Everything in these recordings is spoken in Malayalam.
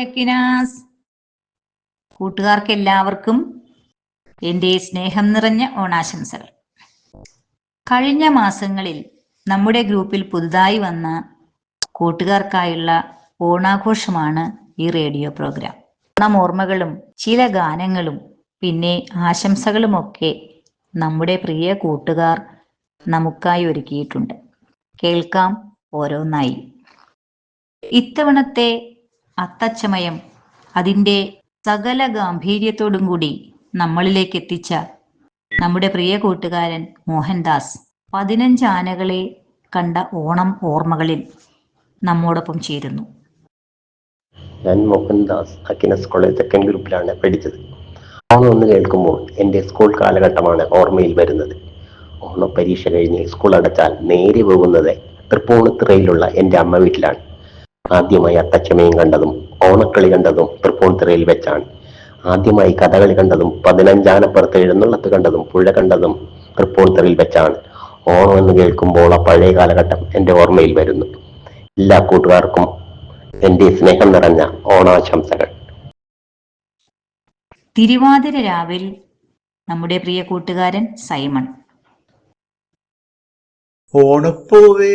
ഹായ് അക്കിനാസ് കൂട്ടുകാർക്ക് എല്ലാവർക്കും എന്റെ സ്നേഹം നിറഞ്ഞ ഓണാശംസകൾ. കഴിഞ്ഞ മാസങ്ങളിൽ നമ്മുടെ ഗ്രൂപ്പിൽ പുതുതായി വന്ന കൂട്ടുകാർക്കായുള്ള ഓണാഘോഷമാണ് ഈ റേഡിയോ പ്രോഗ്രാം. ഓണം ഓർമ്മകളും ചില ഗാനങ്ങളും പിന്നെ ആശംസകളുമൊക്കെ നമ്മുടെ പ്രിയ കൂട്ടുകാർ നമുക്കായി ഒരുക്കിയിട്ടുണ്ട്. കേൾക്കാം ഓരോന്നായി. ഇത്തവണത്തെ അത്തച്ചമയം അതിന്റെ സകല ഗാംഭീര്യത്തോടും കൂടി നമ്മളിലേക്ക് എത്തിച്ച നമ്മുടെ പ്രിയ കൂട്ടുകാരൻ മോഹൻദാസ്. പതിനഞ്ച് ആനകളെ കണ്ട ഓണം ഓർമ്മകളിൽ നമ്മോടൊപ്പം ചേരുന്നു. ഞാൻ മോഹൻദാസ് അക്കിനസ് കോളേജ് സെക്കൻഡ് ഗ്രൂപ്പിലാണ് പഠിച്ചത്. ഓണം ഒന്ന് കേൾക്കുമ്പോൾ എന്റെ സ്കൂൾ കാലഘട്ടമാണ് ഓർമ്മയിൽ വരുന്നത്. ഓണ പരീക്ഷ കഴിഞ്ഞ് സ്കൂൾ അടച്ചാൽ നേരെ പോകുന്നത് തൃപ്പൂണിത്തുറയിലുള്ള എന്റെ അമ്മ വീട്ടിലാണ്. ആദ്യമായി അത്തച്ചമയം കണ്ടതും ഓണക്കളി കണ്ടതും തൃപ്പൂണിത്തുറയിൽ വെച്ചാണ്. ആദ്യമായി കഥകളി കണ്ടതും പതിനഞ്ചാനപ്പുറത്ത് എഴുന്നള്ളത്ത് കണ്ടതും പുഴ കണ്ടതും തൃപ്പൂണിത്തുറയിൽ വെച്ചാണ്. ഓണം എന്ന് കേൾക്കുമ്പോൾ ആ പഴയ കാലഘട്ടം എന്റെ ഓർമ്മയിൽ വരുന്നു. എല്ലാ കൂട്ടുകാർക്കും എന്റെ സ്നേഹം നിറഞ്ഞ ഓണാശംസകൾ. തിരുവാതിര രാവിൽ നമ്മുടെ പ്രിയ കൂട്ടുകാരൻ സൈമൺ. ഓണപ്പൂവേ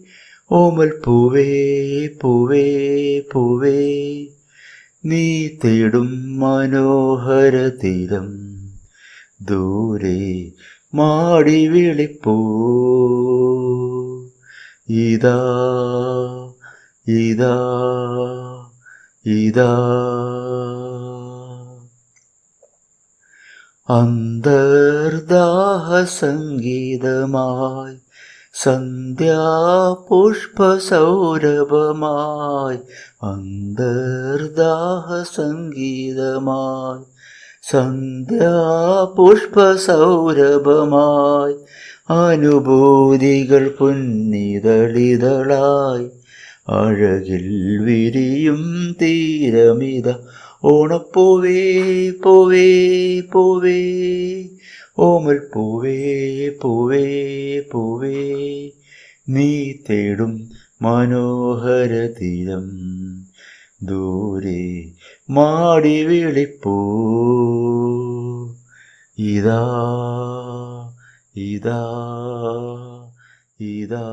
ഓമൽ പൂവേ പൂവേ പൂവേ. നീ തേടും മനോഹര തീരം. ദൂരെ മാടി വിളിപ്പൂ. ഇതാ ഇതാ ഇതാ. അന്തർദാഹ സംഗീതമായി സന്ധ്യാപുഷ്പസൗരഭമായി അന്തർദാഹ സംഗീതമായി സന്ധ്യാപുഷ്പസൗരഭമായി അനുഭൂതികൾ പുന്നിതളിതളായി അഴകിൽ വിരിയും തീരമിത ഓണപ്പൂവേ പോവേ പൂവേ ഓമൽ പൂവേ പൂവേ പൂവേ. നീ തേടും മനോഹര തീരം ദൂരെ മാടി വിളിപ്പൂ. ഇതാ ഇതാ ഇതാ.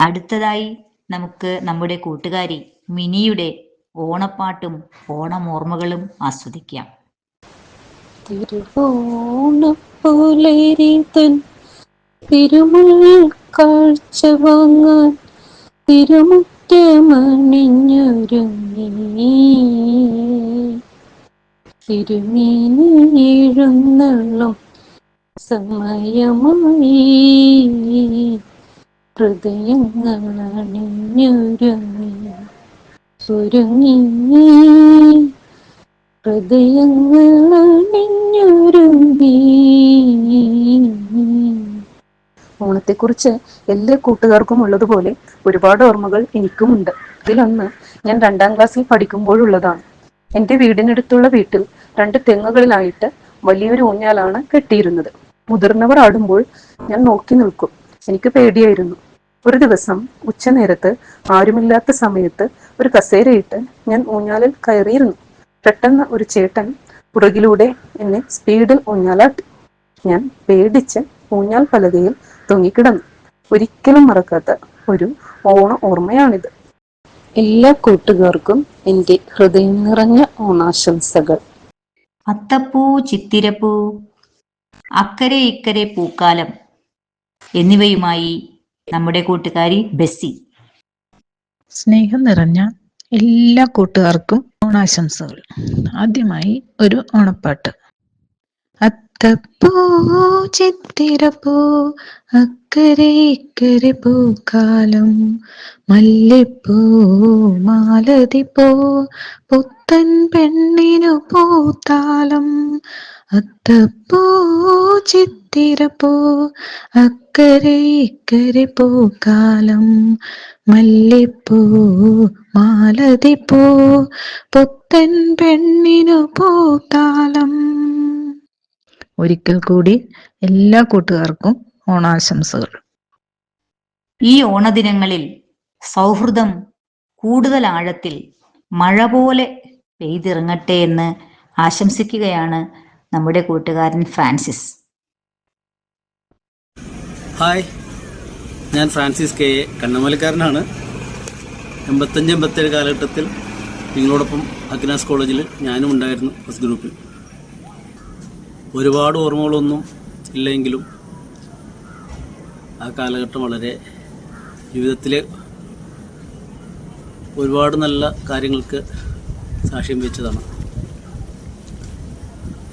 അടുത്തതായി നമുക്ക് നമ്മുടെ കൂട്ടുകാരി മിനിയുടെ ഓണപ്പാട്ടും ഓണമോർമ്മകളും ആസ്വദിക്കാം. തിരുവോണപ്പുലരിതൻ തിരുമുൽ കാഴ്ച വാങ്ങാൻ തിരുമുറ്റമണിഞ്ഞൊരുങ്ങി തിരുമേനി എഴുന്നള്ളും സമയമായി. ഹൃദയങ്ങളണിഞ്ഞൊരുങ്ങി ഒരുങ്ങി ഹൃദയങ്ങളണിഞ്ഞൊരുങ്ങി. ഓണത്തെക്കുറിച്ച് എല്ലാ കൂട്ടുകാർക്കും ഉള്ളതുപോലെ ഒരുപാട് ഓർമ്മകൾ എനിക്കുമുണ്ട്. ഇതിലൊന്ന് ഞാൻ രണ്ടാം ക്ലാസ്സിൽ പഠിക്കുമ്പോഴുള്ളതാണ്. എന്റെ വീടിനടുത്തുള്ള വീട്ടിൽ രണ്ട് തെങ്ങുകളിലായിട്ട് വലിയൊരു ഊഞ്ഞാലാണ് കെട്ടിയിരുന്നത്. മുതിർന്നവർ ആടുമ്പോൾ ഞാൻ നോക്കി നിൽക്കും. എനിക്ക് പേടിയായിരുന്നു. ഒരു ദിവസം ഉച്ചനേരത്ത് ആരുമില്ലാത്ത സമയത്ത് ഒരു കസേരയിട്ട് ഞാൻ ഊഞ്ഞാലിൽ കയറിയിരുന്നു. പെട്ടെന്ന് ഒരു ചേട്ടൻ പുറകിലൂടെ എന്നെ സ്പീഡിൽ ഊഞ്ഞാലാട്ടി. ഞാൻ പേടിച്ച് ഊഞ്ഞാൽ പലകയിൽ തൂങ്ങിക്കിടന്നു. ഒരിക്കലും മറക്കാത്ത ഒരു ഓണ ഓർമ്മയാണിത്. എല്ലാ കൂട്ടുകാർക്കും എന്റെ ഹൃദയം നിറഞ്ഞ ഓണാശംസകൾ. അത്തപ്പൂ ചിത്തിരപ്പൂ അക്കരെ ഇക്കരെ പൂക്കാലം എന്നിവയുമായി നമ്മുടെ കൂട്ടുകാരി ബെസ്സി. സ്നേഹം നിറഞ്ഞ എല്ലാ കൂട്ടുകാർക്കും ഓണാശംസകൾ. ആദ്യമായി ഒരു ഓണപ്പാട്ട്. അത്തപ്പൂ ചിത്തിരപ്പൂ അക്കരെ ഇക്കരെ പൂക്കാലം. മല്ലിപ്പൂ മാലതിപ്പൂ പുത്തൻ പെണ്ണിനു പൂത്താലം. അത്തപ്പൂ ചിത്തിരപ്പോ അക്കരെ ഇക്കരെ പൂക്കാലം മല്ലിപ്പൂ മാലതിപ്പൂ പുത്തൻ പെണ്ണിനു പൂത്താലം ഒരിക്കൽ കൂടി എല്ലാ കൂട്ടുകാർക്കും ഓണാശംസകൾ. ഈ ഓണദിനങ്ങളിൽ സൗഹൃദം കൂടുതൽ ആഴത്തിൽ മഴ പോലെ പെയ്തിറങ്ങട്ടെ എന്ന് ആശംസിക്കുകയാണ് നമ്മുടെ കൂട്ടുകാരൻ ഫ്രാൻസിസ്. ഹായ് ഞാൻ ഫ്രാൻസിസ് കെ. കണ്ണമലക്കാരനാണ്. എൺപത്തഞ്ച് എൺപത്തേഴ് കാലഘട്ടത്തിൽ നിങ്ങളോടൊപ്പം അഗ്നാസ് കോളേജിൽ ഞാനും ഉണ്ടായിരുന്നു ഫസ്റ്റ് ഗ്രൂപ്പിൽ ഒരുപാട് ഓർമ്മകളൊന്നും ഇല്ലെങ്കിലും ആ കാലഘട്ടം വളരെ ജീവിതത്തിലെ ഒരുപാട് നല്ല കാര്യങ്ങൾക്ക് സാക്ഷ്യം വഹിച്ചതാണ്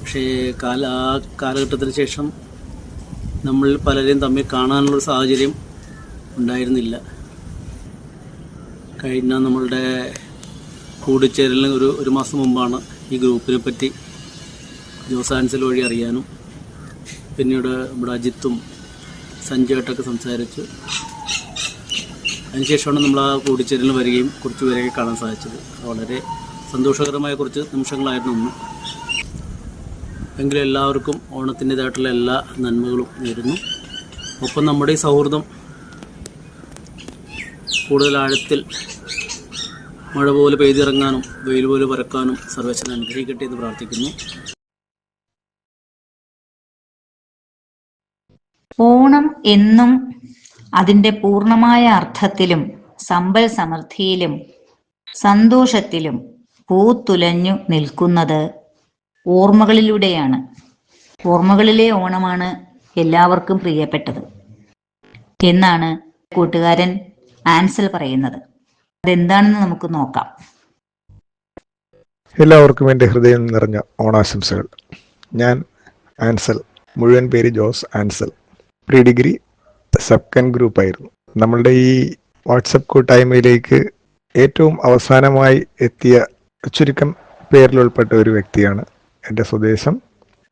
പക്ഷേ കാല ആ കാലഘട്ടത്തിന് ശേഷം നമ്മൾ പലരെയും തമ്മിൽ കാണാനുള്ള സാഹചര്യം ഉണ്ടായിരുന്നില്ല. കഴിഞ്ഞ നമ്മളുടെ കൂടിച്ചേരലിന് ഒരു ഒരു മാസം മുമ്പാണ് ഈ ഗ്രൂപ്പിനെ പറ്റി ജോസ് ആൻസൽ വഴി അറിയാനും പിന്നീട് നമ്മുടെ അജിത്തും സഞ്ജയായിട്ടൊക്കെ സംസാരിച്ച് അതിനുശേഷമാണ് നമ്മൾ ആ കൂടിച്ചേരലിന് വരികയും കുറച്ച് പേരെയൊക്കെ കാണാൻ സാധിച്ചത്. വളരെ സന്തോഷകരമായ കുറച്ച് നിമിഷങ്ങളായിരുന്നു ഒന്ന് എങ്കിലും എല്ലാവർക്കും ഓണത്തിന്റെതായിട്ടുള്ള എല്ലാ നന്മകളും നേരുന്നു. ഒപ്പം നമ്മുടെ ഈ സൗഹൃദം കൂടുതൽ ആഴത്തിൽ മഴ പോലെ പെയ്തിറങ്ങാനും വെയിൽ പോലെ പരക്കാനും സർവേശ്വരൻ അനുഗ്രഹിക്കട്ടെ എന്ന് പ്രാർത്ഥിക്കുന്നു. ഓണം എന്നും അതിന്റെ പൂർണമായ അർത്ഥത്തിലും സമ്പൽ സമൃദ്ധിയിലും സന്തോഷത്തിലും പൂത്തുലഞ്ഞു നിൽക്കുന്നത് ഓർമ്മകളിലൂടെയാണ്. ഓർമ്മകളിലെ ഓണമാണ് എല്ലാവർക്കും പ്രിയപ്പെട്ടത്. എന്നാണ് കൂട്ടുകാരൻ ആൻസൽ പറയുന്നത്. അതെന്താണെന്ന് നമുക്ക് നോക്കാം. എല്ലാവർക്കും എന്റെ ഹൃദയം നിറഞ്ഞ ഓണാശംസകൾ. ഞാൻ ആൻസൽ മുഴുവൻ പേര് ജോസ് ആൻസൽ. പ്രീ ഡിഗ്രി സബ്കൻ ഗ്രൂപ്പായിരുന്നു. നമ്മളുടെ ഈ വാട്സപ്പ് കൂട്ടായ്മയിലേക്ക് ഏറ്റവും അവസാനമായി എത്തിയ ചുരുക്കം പേരിലുൾപ്പെട്ട ഒരു വ്യക്തിയാണ് എന്റെ സ്വദേശം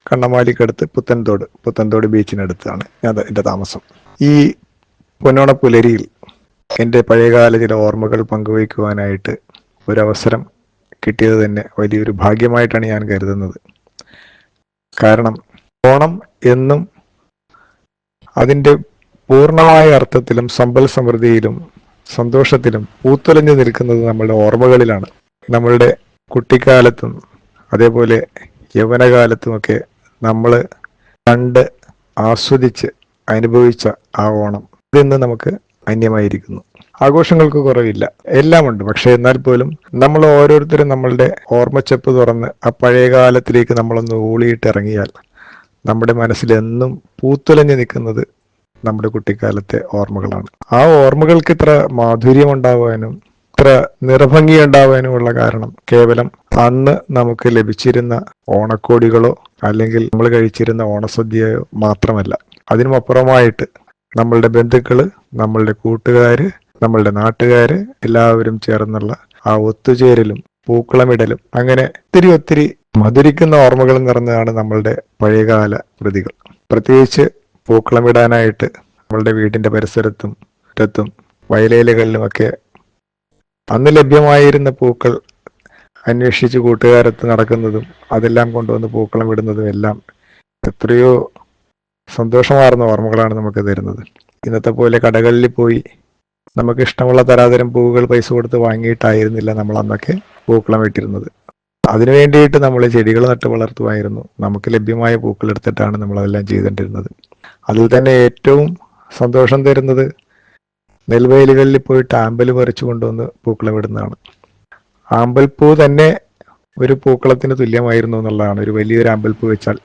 കണ്ണമാലിക്കടുത്ത് പുത്തൻതോട് പുത്തൻതോട് ബീച്ചിനടുത്താണ് ഞാൻ എന്റെ താമസം. ഈ പൊന്നോണ പുലരിയിൽ എന്റെ പഴയകാല ചില ഓർമ്മകൾ പങ്കുവയ്ക്കുവാനായിട്ട് ഒരവസരം കിട്ടിയത് തന്നെ വലിയൊരു ഭാഗ്യമായിട്ടാണ് ഞാൻ കരുതുന്നത്. കാരണം ഓണം എന്നും അതിന്റെ പൂർണമായ അർത്ഥത്തിലും സമ്പൽ സമൃദ്ധിയിലും സന്തോഷത്തിലും പൂത്തുലഞ്ഞു നിൽക്കുന്നത് നമ്മളുടെ ഓർമ്മകളിലാണ്. നമ്മളുടെ കുട്ടിക്കാലത്തും അതേപോലെ യൗവനകാലത്തുമൊക്കെ നമ്മൾ കണ്ട് ആസ്വദിച്ച് അനുഭവിച്ച ആ ഓണം. ഇതിന്ന് നമുക്ക് അന്യമായിരിക്കുന്നു. ആഘോഷങ്ങൾക്ക് കുറവില്ല. എല്ലാമുണ്ട്. പക്ഷെ എന്നാൽ പോലും നമ്മൾ ഓരോരുത്തരും നമ്മളുടെ ഓർമ്മച്ചെപ്പ് തുറന്ന് ആ പഴയ കാലത്തിലേക്ക് നമ്മളൊന്ന് ഊളിയിട്ട് ഇറങ്ങിയാൽ നമ്മുടെ മനസ്സിൽ എന്നും പൂത്തുലഞ്ഞു നിൽക്കുന്നത് നമ്മുടെ കുട്ടിക്കാലത്തെ ഓർമ്മകളാണ്. ആ ഓർമ്മകൾക്ക് ഇത്ര മാധുര്യം ഉണ്ടാവാനും ഇത്ര നിറഭംഗിയുണ്ടാവാനുമുള്ള കാരണം കേവലം അന്ന് നമുക്ക് ലഭിച്ചിരുന്ന ഓണക്കോടികളോ അല്ലെങ്കിൽ നമ്മൾ കഴിച്ചിരുന്ന ഓണസദ്യയോ മാത്രമല്ല. അതിനുമപ്പുറമായിട്ട് നമ്മളുടെ ബന്ധുക്കൾ നമ്മളുടെ കൂട്ടുകാര് നമ്മളുടെ നാട്ടുകാര് എല്ലാവരും ചേർന്നുള്ള ആ ഒത്തുചേരലും പൂക്കളമിടലും അങ്ങനെ ഒത്തിരി ഒത്തിരി മധുരിക്കുന്ന ഓർമ്മകൾ നിറഞ്ഞതാണ് നമ്മളുടെ പഴയകാല കൃതികൾ. പ്രത്യേകിച്ച് പൂക്കളമിടാനായിട്ട് നമ്മളുടെ വീടിന്റെ പരിസരത്തും മുറ്റത്തും വയലേലകളിലുമൊക്കെ അന്ന് ലഭ്യമായിരുന്ന പൂക്കൾ അന്വേഷിച്ച് കൂട്ടുകാരത്ത് നടക്കുന്നതും അതെല്ലാം കൊണ്ടുവന്ന് പൂക്കളം ഇടുന്നതും എല്ലാം എത്രയോ സന്തോഷമാർന്ന ഓർമ്മകളാണ് നമുക്ക് തരുന്നത്. ഇന്നത്തെ പോലെ കടകളിൽ പോയി നമുക്ക് ഇഷ്ടമുള്ള തരാതരം പൂവുകൾ പൈസ കൊടുത്ത് വാങ്ങിയിട്ടായിരുന്നില്ല നമ്മൾ അന്നൊക്കെ പൂക്കളം ഇട്ടിരുന്നത്. അതിനു വേണ്ടിയിട്ട് നമ്മൾ ചെടികൾ നട്ട് വളർത്തുമായിരുന്നു. നമുക്ക് ലഭ്യമായ പൂക്കൾ എടുത്തിട്ടാണ് നമ്മൾ അതെല്ലാം ചെയ്തുകൊണ്ടിരുന്നത്. അതിൽ തന്നെ ഏറ്റവും സന്തോഷം തരുന്നത് നെൽവയലുകളിൽ പോയിട്ട് ആമ്പൽ പറിച്ചു കൊണ്ടുവന്ന് പൂക്കളം ഇടുന്നതാണ്. ആമ്പൽപ്പൂ തന്നെ ഒരു പൂക്കളത്തിന് തുല്യമായിരുന്നു എന്നുള്ളതാണ്. ഒരു വലിയൊരു ആമ്പൽപ്പൂ വെച്ചാൽ.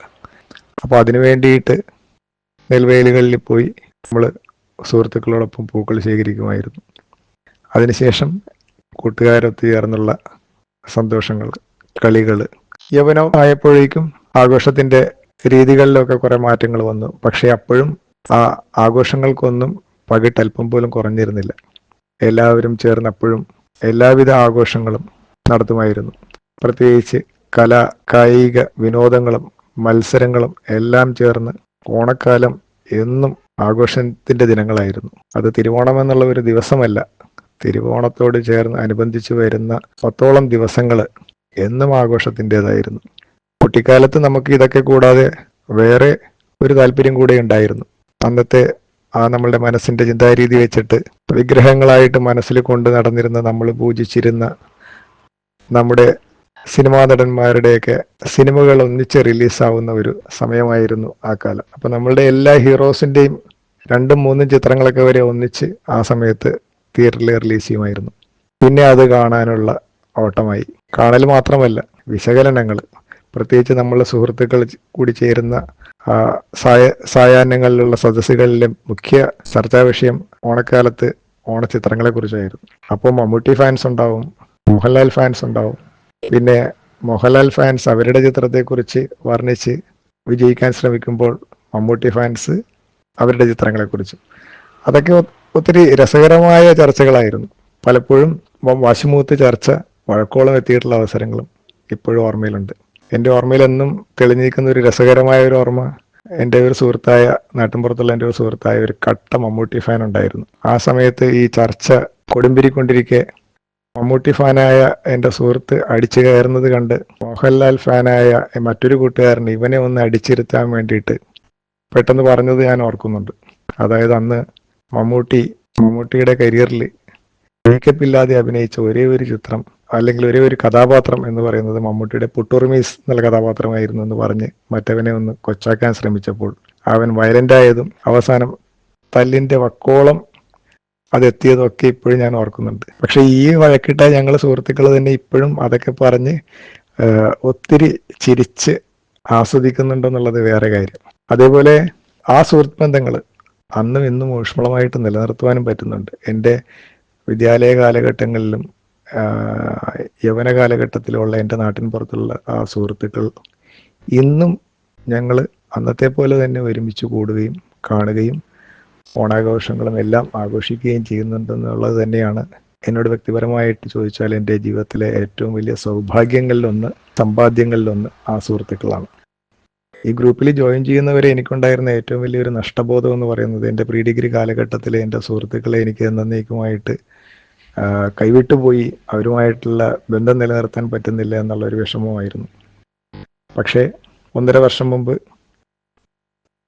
അപ്പോൾ അതിനു വേണ്ടിയിട്ട് നെൽവയലുകളിൽ പോയി നമ്മൾ സുഹൃത്തുക്കളോടൊപ്പം പൂക്കൾ ശേഖരിക്കുമായിരുന്നു. അതിനുശേഷം കൂട്ടുകാരൊത്ത് ചേർന്നുള്ള സന്തോഷങ്ങൾ കളികൾ യവനം ആയപ്പോഴേക്കും ആഘോഷത്തിന്റെ രീതികളിലൊക്കെ കുറേ മാറ്റങ്ങൾ വന്നു. പക്ഷേ അപ്പോഴും ആ ആഘോഷങ്ങൾക്കൊന്നും പകിട്ടല്പം പോലും കുറഞ്ഞിരുന്നില്ല. എല്ലാവരും ചേർന്നപ്പോഴും എല്ലാവിധ ആഘോഷങ്ങളും നടത്തുമായിരുന്നു. പ്രത്യേകിച്ച് കല കായിക വിനോദങ്ങളും മത്സരങ്ങളും എല്ലാം ചേർന്ന് ഓണക്കാലം എന്നും ആഘോഷത്തിന്റെ ദിനങ്ങളായിരുന്നു. അത് തിരുവോണം എന്നുള്ള ഒരു ദിവസമല്ല. തിരുവോണത്തോട് ചേർന്ന് അനുബന്ധിച്ച് വരുന്ന പത്തോളം ദിവസങ്ങൾ എന്നും ആഘോഷത്തിന്റെതായിരുന്നു. കുട്ടിക്കാലത്ത് നമുക്ക് ഇതൊക്കെ കൂടാതെ വേറെ ഒരു താല്പര്യം കൂടെ ഉണ്ടായിരുന്നു. അന്നത്തെ ആ നമ്മളുടെ മനസ്സിന്റെ ചിന്താരീതി വെച്ചിട്ട് വിഗ്രഹങ്ങളായിട്ട് മനസ്സിൽ കൊണ്ട് നടന്നിരുന്ന നമ്മൾ പൂജിച്ചിരുന്ന നമ്മുടെ സിനിമാ നടന്മാരുടെയൊക്കെ സിനിമകൾ ഒന്നിച്ച് റിലീസാവുന്ന ഒരു സമയമായിരുന്നു ആ കാലം. അപ്പൊ നമ്മളുടെ എല്ലാ ഹീറോസിന്റെയും രണ്ടും മൂന്നും ചിത്രങ്ങളൊക്കെ വരെ ഒന്നിച്ച് ആ സമയത്ത് തിയേറ്ററിൽ റിലീസ് ചെയ്യുമായിരുന്നു പിന്നെ അത് കാണാനുള്ള ഓട്ടമായി. കാണൽ മാത്രമല്ല വിശകലനങ്ങൾ. പ്രത്യേകിച്ച് നമ്മളെ സുഹൃത്തുക്കൾ കൂടി ചേരുന്ന സായ സായാഹ്നങ്ങളിലുള്ള സദസ്സുകളിലെ മുഖ്യ ചർച്ചാ വിഷയം ഓണക്കാലത്ത് ഓണച്ചിത്രങ്ങളെ കുറിച്ചായിരുന്നു അപ്പോൾ മമ്മൂട്ടി ഫാൻസ് ഉണ്ടാവും മോഹൻലാൽ ഫാൻസ് ഉണ്ടാവും. പിന്നെ മോഹൻലാൽ ഫാൻസ് അവരുടെ ചിത്രത്തെക്കുറിച്ച് വർണിച്ച് വിജയിക്കാൻ ശ്രമിക്കുമ്പോൾ മമ്മൂട്ടി ഫാൻസ് അവരുടെ ചിത്രങ്ങളെക്കുറിച്ച്. അതൊക്കെ ഒത്തിരി രസകരമായ ചർച്ചകളായിരുന്നു. പലപ്പോഴും വാശിമൂത്ത് ചർച്ച വഴക്കോളം എത്തിയിട്ടുള്ള അവസരങ്ങളും ഇപ്പോഴും ഓർമ്മയിലുണ്ട്. എന്റെ ഓർമ്മയിൽ എന്നും തെളിഞ്ഞിരിക്കുന്ന ഒരു രസകരമായ ഒരു ഓർമ്മ എന്റെ ഒരു സുഹൃത്തായ നാട്ടിൻപുറത്തുള്ള എന്റെ ഒരു സുഹൃത്തായ ഒരു കട്ട മമ്മൂട്ടി ഫാൻ ഉണ്ടായിരുന്നു. ആ സമയത്ത് ഈ ചർച്ച കൊടുമ്പിരിക്കൊണ്ടിരിക്കെ മമ്മൂട്ടി ഫാനായ എന്റെ സുഹൃത്ത് അടിച്ചു കയറുന്നത് കണ്ട് മോഹൻലാൽ ഫാനായ മറ്റൊരു കൂട്ടുകാരൻ ഇവനെ ഒന്ന് അടിച്ചിരുത്താൻ വേണ്ടിയിട്ട് പെട്ടെന്ന് പറഞ്ഞത് ഞാൻ ഓർക്കുന്നുണ്ട്. അതായത് അന്ന് മമ്മൂട്ടി മമ്മൂട്ടിയുടെ കരിയറിൽ മേക്കപ്പ് ഇല്ലാതെ അഭിനയിച്ച ഒരേ ഒരു ചിത്രം അല്ലെങ്കിൽ ഒരേ ഒരു കഥാപാത്രം എന്ന് പറയുന്നത് മമ്മൂട്ടിയുടെ പുട്ടുറുമീസ് എന്നുള്ള കഥാപാത്രമായിരുന്നു എന്ന് പറഞ്ഞ് മറ്റവനെ ഒന്ന് കൊച്ചാക്കാൻ ശ്രമിച്ചപ്പോൾ അവൻ വയലന്റ് ആയതും അവസാനം തല്ലിന്റെ വക്കോളം അതെത്തിയതൊക്കെ ഇപ്പോഴും ഞാൻ ഓർക്കുന്നുണ്ട്. പക്ഷെ ഈ വഴക്കിട്ട ഞങ്ങൾ സുഹൃത്തുക്കൾ തന്നെ ഇപ്പോഴും അതൊക്കെ പറഞ്ഞ് ഒത്തിരി ചിരിച്ച് ആസ്വദിക്കുന്നുണ്ടെന്നുള്ളത് വേറെ കാര്യം. അതേപോലെ ആ സുഹൃത്ത് ബന്ധങ്ങൾ അന്നും ഇന്നും ഊഷ്മളമായിട്ട് നിലനിർത്തുവാനും പറ്റുന്നുണ്ട്. എന്റെ വിദ്യാലയ കാലഘട്ടങ്ങളിലും യൗവന കാലഘട്ടത്തിലുള്ള എന്റെ നാട്ടിൻ പുറത്തുള്ള ആ സുഹൃത്തുക്കൾ ഇന്നും ഞങ്ങൾ അന്നത്തെ പോലെ തന്നെ ഒരുമിച്ച് കൂടുകയും കാണുകയും ഓണാഘോഷങ്ങളും എല്ലാം ആഘോഷിക്കുകയും ചെയ്യുന്നുണ്ടെന്നുള്ളത് തന്നെയാണ് എന്നോട് വ്യക്തിപരമായിട്ട് ചോദിച്ചാൽ എന്റെ ജീവിതത്തിലെ ഏറ്റവും വലിയ സൗഭാഗ്യങ്ങളിലൊന്ന് സമ്പാദ്യങ്ങളിലൊന്ന് ആ സുഹൃത്തുക്കളാണ്. ഈ ഗ്രൂപ്പിൽ ജോയിൻ ചെയ്യുന്നവരെ എനിക്കുണ്ടായിരുന്ന ഏറ്റവും വലിയൊരു നഷ്ടബോധം എന്ന് പറയുന്നത് എന്റെ പ്രീ ഡിഗ്രി കാലഘട്ടത്തിലെ എന്റെ സുഹൃത്തുക്കളെ എനിക്ക് എന്നേക്കുമായിട്ട് കൈവിട്ടുപോയി അവരുമായിട്ടുള്ള ബന്ധം നിലനിർത്താൻ പറ്റുന്നില്ല എന്നുള്ള ഒരു വിഷമമായിരുന്നു. പക്ഷേ ഒന്നര വർഷം മുമ്പ്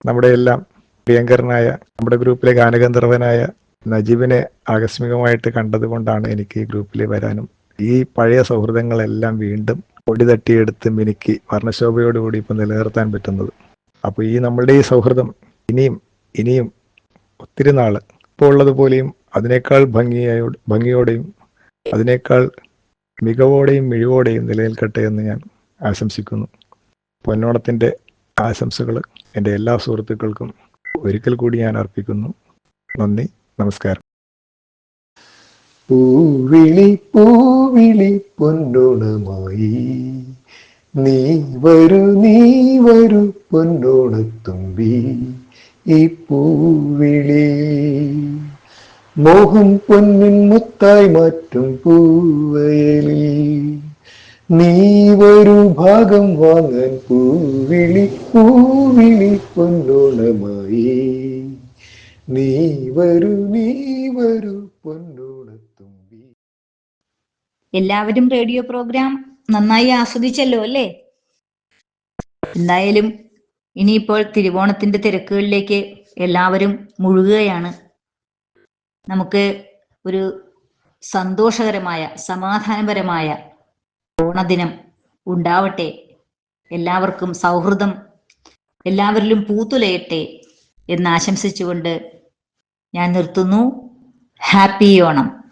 നമ്മുടെ എല്ലാം പ്രിയങ്കരനായ നമ്മുടെ ഗ്രൂപ്പിലെ ഗാനഗന്ധർവനായ നജീബിനെ ആകസ്മികമായിട്ട് കണ്ടതുകൊണ്ടാണ് എനിക്ക് ഈ ഗ്രൂപ്പിൽ വരാനും ഈ പഴയ സൗഹൃദങ്ങളെല്ലാം വീണ്ടും പൊടി തട്ടിയെടുത്ത് മിനുക്കി വർണശോഭയോടുകൂടി ഇപ്പം നിലനിർത്താൻ പറ്റുന്നത്. അപ്പോൾ ഈ നമ്മളുടെ ഈ സൗഹൃദം ഇനിയും ഇനിയും ഒത്തിരി നാൾ ഇപ്പോൾ ഉള്ളതുപോലെയും അതിനേക്കാൾ ഭംഗിയായോ ഭംഗിയോടെയും അതിനേക്കാൾ മികവോടെയും മിഴിവോടെയും നിലനിൽക്കട്ടെ എന്ന് ഞാൻ ആശംസിക്കുന്നു. പൊന്നോണത്തിന്റെ ആശംസകൾ എന്റെ എല്ലാ സുഹൃത്തുക്കൾക്കും ഒരിക്കൽ കൂടി ഞാൻ അർപ്പിക്കുന്നു. നന്ദി നമസ്കാരം. പൂവിളി പൂവിളി പൊന്നോണമായി. നീ വരു നീ വരു പൊന്നോണത്തുമ്പി ഈ പൂവിളി. മോഹം പൊന്നിൻ മുത്തായി മാറ്റും പൂവയലിൽ. നീ ഒരു ഭാഗം വാങ്ങാൻ പൂവിളി പൂവിളി പൊന്നോണമായി. നീ വരൂ നീ വരൂ പൊന്നോണത്തുമ്പി എല്ലാവരും റേഡിയോ പ്രോഗ്രാം നന്നായി ആസ്വദിച്ചല്ലോ അല്ലേ? എന്തായാലും ഇനിയിപ്പോൾ തിരുവോണത്തിന്റെ തിരക്കുകളിലേക്ക് എല്ലാവരും മുഴുകുകയാണ്. നമുക്ക് ഒരു സന്തോഷകരമായ സമാധാനപരമായ ഓണദിനം ഉണ്ടാവട്ടെ. എല്ലാവർക്കും സൗഹൃദം എല്ലാവരിലും പൂത്തുലയട്ടെ എന്ന് ആശംസിച്ചുകൊണ്ട് ഞാൻ നിർത്തുന്നു. ഹാപ്പി ഓണം.